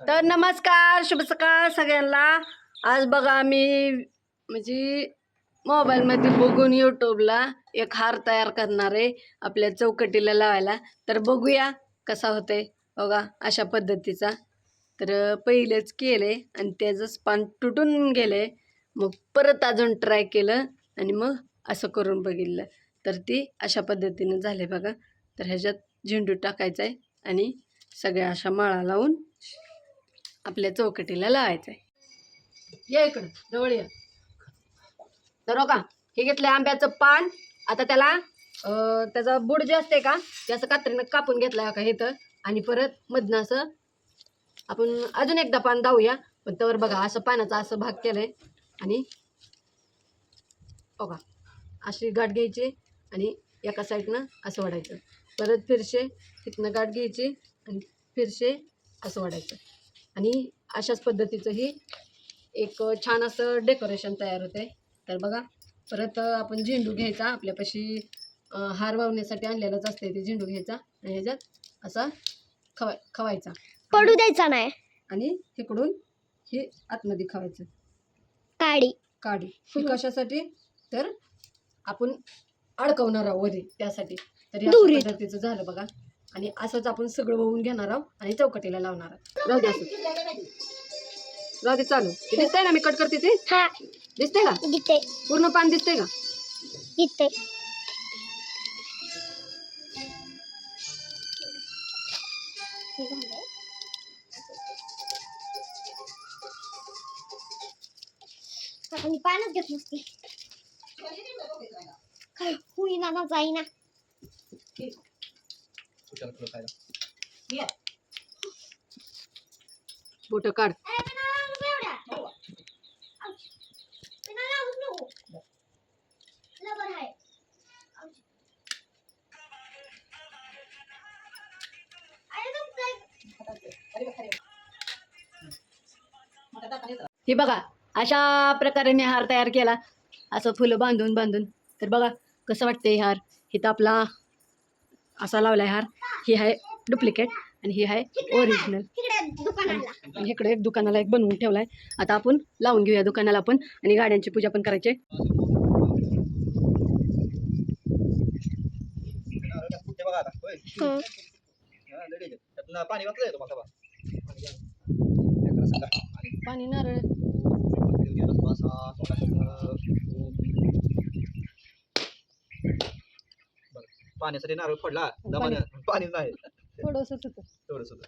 तर नमस्कार शुभ सकाळ सगळ्यांना. आज बघा आम्ही म्हणजे मोबाईलमध्ये बघून यूट्यूबला एक हार तयार करणार आहे आपल्या चौकटीला लावायला. तर बघूया कसा होते बघा अशा पद्धतीचा. तर पहिलेच केले आणि त्याचं स्पान तुटून गेले मग परत अजून ट्राय केलं आणि मग असं करून बघितलं. तर ती अशा पद्धतीनं झाले बघा. तर ह्याच्यात झेंडू टाकायचा आहे आणि सगळ्या अशा माळा लावून आपल्या चौकटीला लावायचं आहे या इकडं जवळ या. तर हो का हे घेतलं आंब्याचं पान. आता त्याला त्याचा बुड जे असते का ते असं कात्रीनं कापून घेतलं का इथं आणि परत मधनं असं आपण अजून एकदा पान दावूया पण त्यावर बघा असं पानाचा असं भाग केलाय. आणि बघा अशी गाठ घ्यायची आणि एका साईडनं असं वाढायचं परत फिरशे तिथनं गाठ घ्यायची आणि फिरशे असं वाढायचं आणि अशाच पद्धतीचं ही एक छान असं डेकोरेशन तयार होते तर बघा परत आपण झेंडू घ्यायचा. आपल्यापाशी हार वावण्यासाठी आणलेलाच असते ते झेंडू घ्यायचा. आणि ह्याच्यात असा खवा खवायचा. पडू द्यायचा नाही. आणि तिकडून हे आतमध्ये खवायचं. काडी. काडी. ही कशासाठी? तर आपण अडकवणार आहोत वरी त्यासाठी. तर या. पद्धतीचं झालं बघा. आणि असंच आपण सगळं वाहून घेणार आहोत आणि चौकटीला लावणार आहोत. राहू दे असं. राहू दे चालू. हे दिसतंय ना मी कट करते ते? हा. दिसतंय का? गीते पूर्ण पान दिसतंय का? आपण पानच घेत नसते. काय होईना ना जाईना. बोट काढ. हे बघा अशा प्रकारे मी हार तयार केला. असं फुलं बांधून बांधून. तर बघा कसं वाटतंय हार? इथं आपला असा लावलाय हार. ही आहे डुप्लिकेट आणि ही आहे ओरिजिनल. इकडे एक दुकानाला एक बनवून ठेवलाय. आता आपण लावून घेऊया दुकानाला आपण आणि गाड्यांची पूजा पण करायची. आहे. हं. हा, पाणी नारळ. पाण्यासाठी नारळ पडला दमानं पाणी नाही. थोडंसंच होतं. तेवढंच होतं.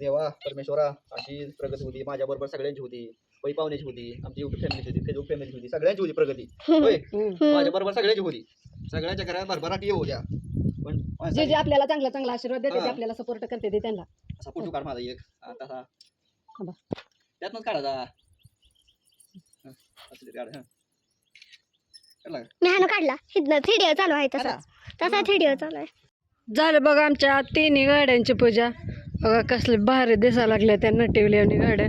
देवा परमेश्वरा अशी प्रगती होती. माझ्या बरोबर सगळ्यांची होती. पै पाहुण्याची होती. आमची युट्यूब फॅमिलीची होती. फेसबुक फॅमिलीची होती. सगळ्यांची होती प्रगती. होय. माझ्या बरोबर सगळ्यांची होती. सगळ्यांच्या घरात भरभराट येऊ द्या. पण जे जे आपल्याला चांगला चांगला आशीर्वाद देते ते हा. आपल्याला सपोर्ट करते ते त्यांना. असा फोटो काढ माझा एक. हा. त्यातनंच काढायचा हा, असं ते काढ हा. काढला काढला. चालू आहे? तसा तसा थ्री चालू आहे. झालं बघा आमच्या तिन्ही गाड्यांची पूजा. बघा कसले भारी दिसायला लागल्या त्या नटिवल्याने गाड्या.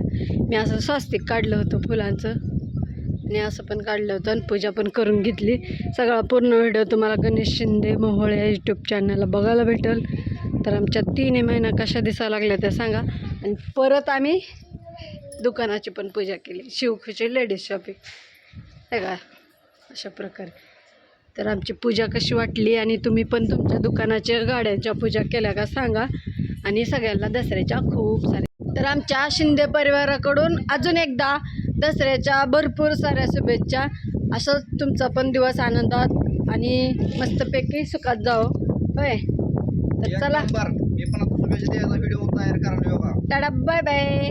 मी असं स्वास्तिक काढलं होतं फुलांचं. आणि असं पण काढलं होतं आणि पूजा पण करून घेतली. सगळा पूर्ण व्हिडिओ तुम्हाला गणेश शिंदे मोहोळे या यूट्यूब चॅनलला बघायला भेटेल. तर आमच्या तिन्ही महिना कशा दिसायला लागल्या त्या सांगा. आणि परत आम्ही दुकानाची पण पूजा केली. शिवखुशी लेडीज शॉपिंग आहे का अशा प्रकारे. तर आमची पूजा कशी वाटली आणि तुम्ही पण तुमच्या दुकानाच्या गाड्यांच्या पूजा केल्या का सांगा. आणि सगळ्यांना दसऱ्याच्या खूप साऱ्या तर आमच्या शिंदे परिवाराकडून अजून एकदा दसऱ्याच्या भरपूर साऱ्या शुभेच्छा. असंच तुमचा पण दिवस आनंदात आणि मस्तपैकी सुखात जाओ होय. तर चला. Tata bye bye